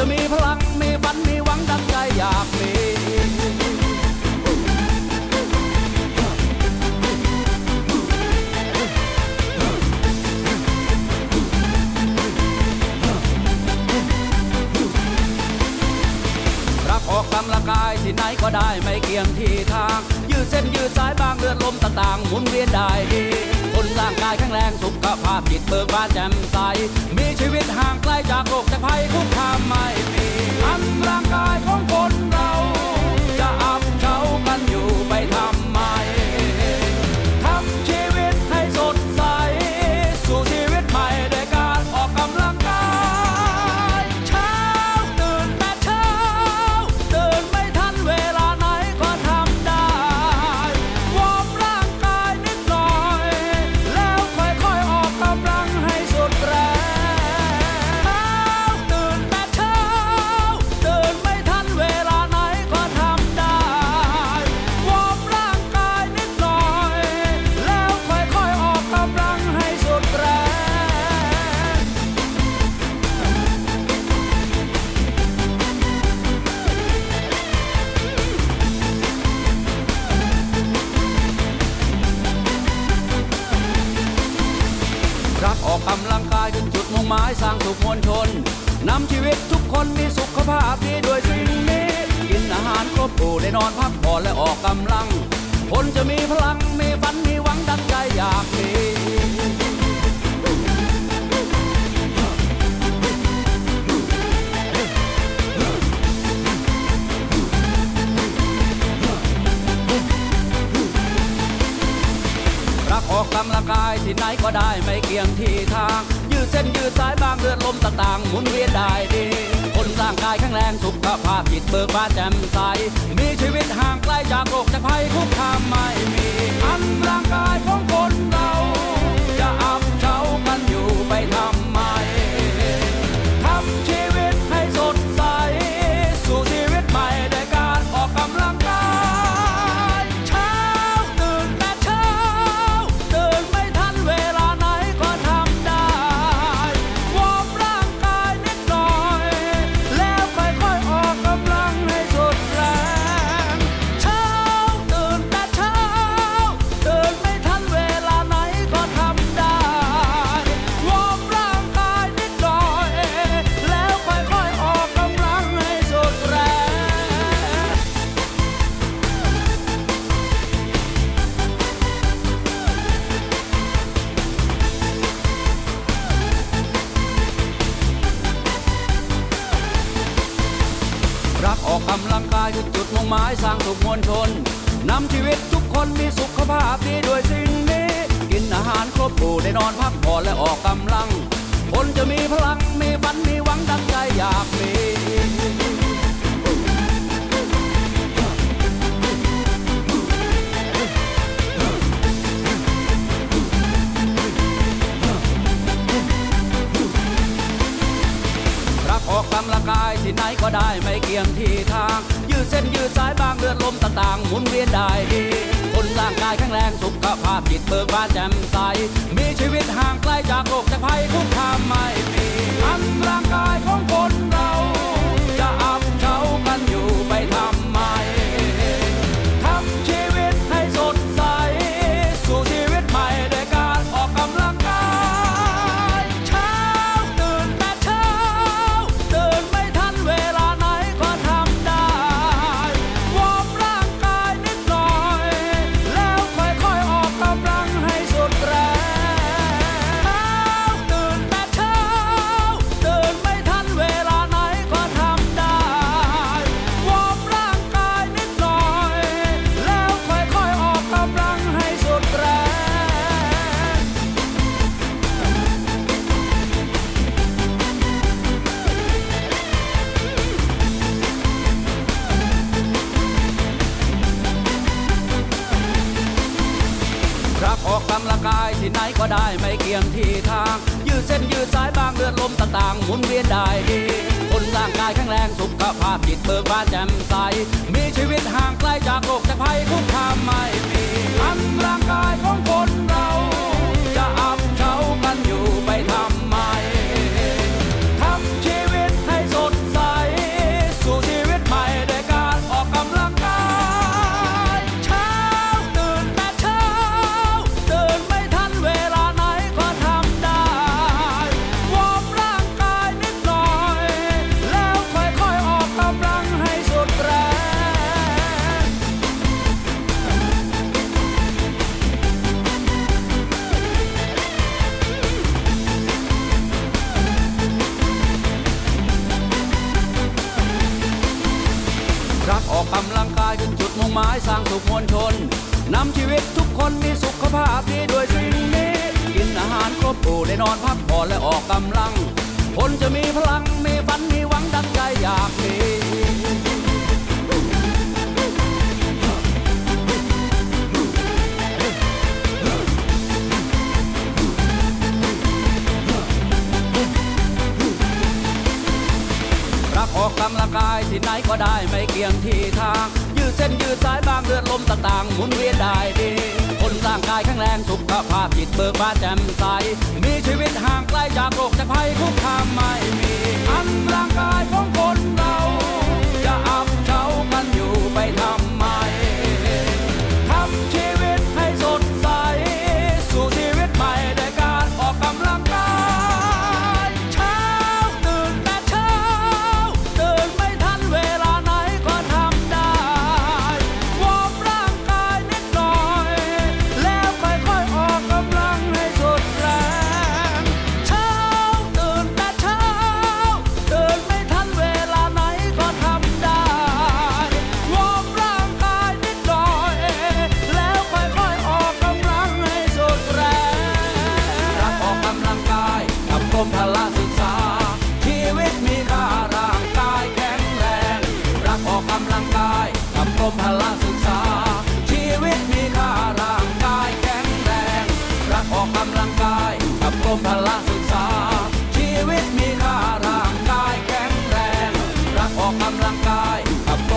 จะมีพลังมีฝันมีหวังดังใจอยากมีรักออกกำลังกายที่ไหนก็ได้ไม่เกี่ยงที่ทาง ยืดเส้นยืดสายบางเลือดลมต่างๆหมุนเวียนได้ดีคนร่างกายแข็งแรงสุขภาพจิตเบิกบานแจ่มใส สร้างสุขมวลชนนำชีวิตทุกคนมีสุขภาพดีด้วยสิ่งนี้ กินอาหารครบหมู่ได้นอนพักผ่อนและออกกำลัง คนจะมีพลังมีฝันมีหวังดังใจอยากมีรักออกกำลังกายที่ไหนก็ได้ไม่เกี่ยงที่ทาง ยืดเส้นยืดสายบา ต่างหมุนเวียนได้ดี คนร่างกายแข็งแรงสุขภาพจิตเบิกบานแจ่มใส มีชีวิตห่างไกลจากโรคจากภัยคุกคามไม่มีอันร่างกายของคน รักออกกำลังกายคือจุดมุ่งหมายสร้างสุขมวลชนนำชีวิตทุกคนมีสุขภาพดีด้วยสิ่งนี้ กินอาหารครบถ้วนได้นอนพักผ่อนและออกกำลัง คนจะมีพลังมี ออกกำลังกายที่ไหนก็ได้ไม่เกี่ยงที่ทาง ยืดเส้นยืดสายบางเลือดลมต่างๆ หมุนเวียนได้ดีคนร่างกายแข็งแรงสุขภาพจิตเบิกบานแจ่มใส มีชีวิตห่างไกลจากโรคจากภัยคุกคามไม่มีอันรา ได้ไม่เกี่ยงที่ทาง ยืดเส้นยืดสายบางเลือดลมต่างๆ หมุนเวียนได้ดีคนร่างกายแข็งแรงสุขภาพจิตเบิกบานแจ่มใส มีชีวิตห่างไกลจากโรคจากภัยคุกคามไม่มีอันร่างกายของคนเราายจนจุดมุ่งหมายสร้างสุขมวลชนนำชีวิตทุกคนมีสุขภาพดีด้วยสิ่งนี้กินอาหารครบครูได้นอนพักผ่อนและออกกำลัง คนจะมีพลังมีฝันมีหวังดังใจอยากมีรักออกกำลังกายที่ไหนก็ได้ไม่เกี่ยงที่ทาง ดเส้นยืดสายบางเลือดลมต่างๆหมุนเวียนได้ดีคนร่างกายแข็งแรงสุขภาพจิตเบิกบานแจ่มใส มีชีวิตห่างไกลจากโรคจากภัยคุกคามไม่มีอัน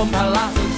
Παλά